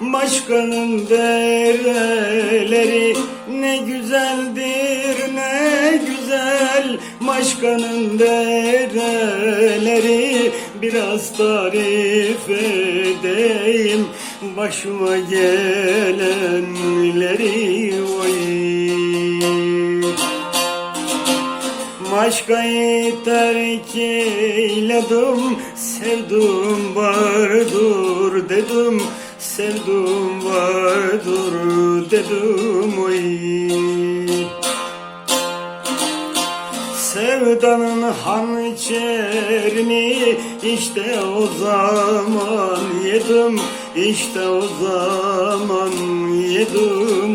Maşkanın dereleri ne güzeldir ne güzel Maşkanın dereleri biraz tarif edeyim Başıma gelenleri oy Maşkayı terk eyledim Sevdum vardır dedim Sevdum vardır dedim oy. Sevdanın hançerini işte o zaman yedim işte o zaman yedim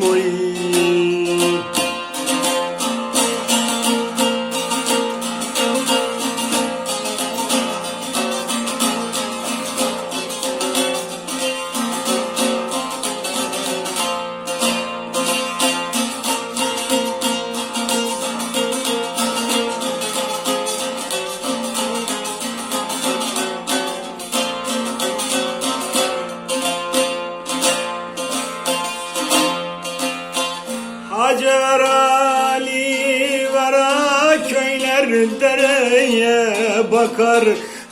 dereye bakar.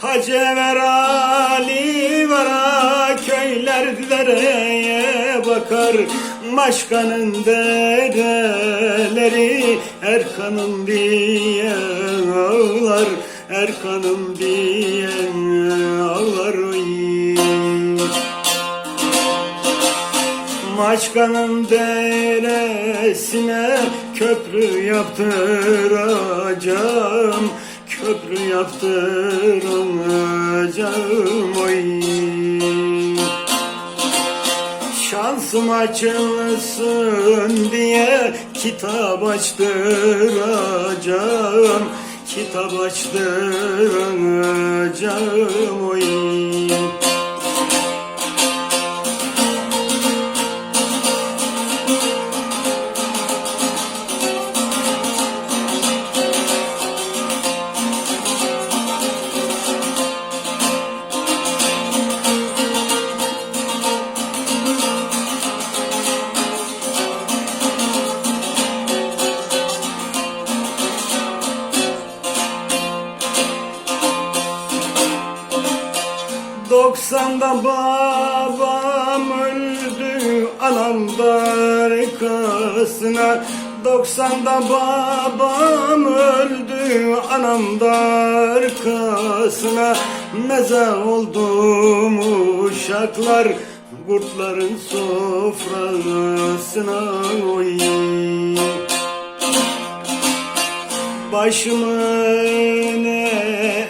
Hacı ver Ali vera köyler dereye bakar. Maşkanın dereleri Erkan'ım diye ağlar. Erkan'ım diye ağlar oy. Maçkanın deresine köprü yaptıracağım Köprü yaptıracağım oy Şansım açılsın diye kitap açtıracağım Kitap açtıracağım oy 90'da babam öldü anam da arkasına 90'da babam öldü anam da arkasına Meze oldum uşaklar kurtların sofrasına oy Başımı ne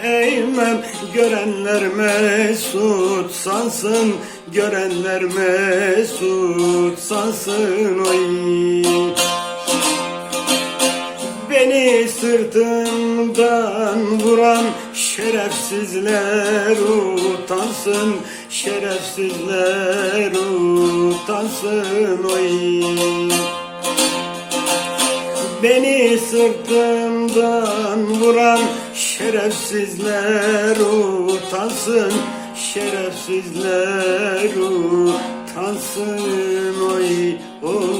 eğmem Görenler mesut sansın Görenler mesut sansın oy. Beni sırtımdan vuran şerefsizler utansın Şerefsizler utansın oy Beni sırtımdan vuran şerefsizler utansın Şerefsizler utansın. Oy oy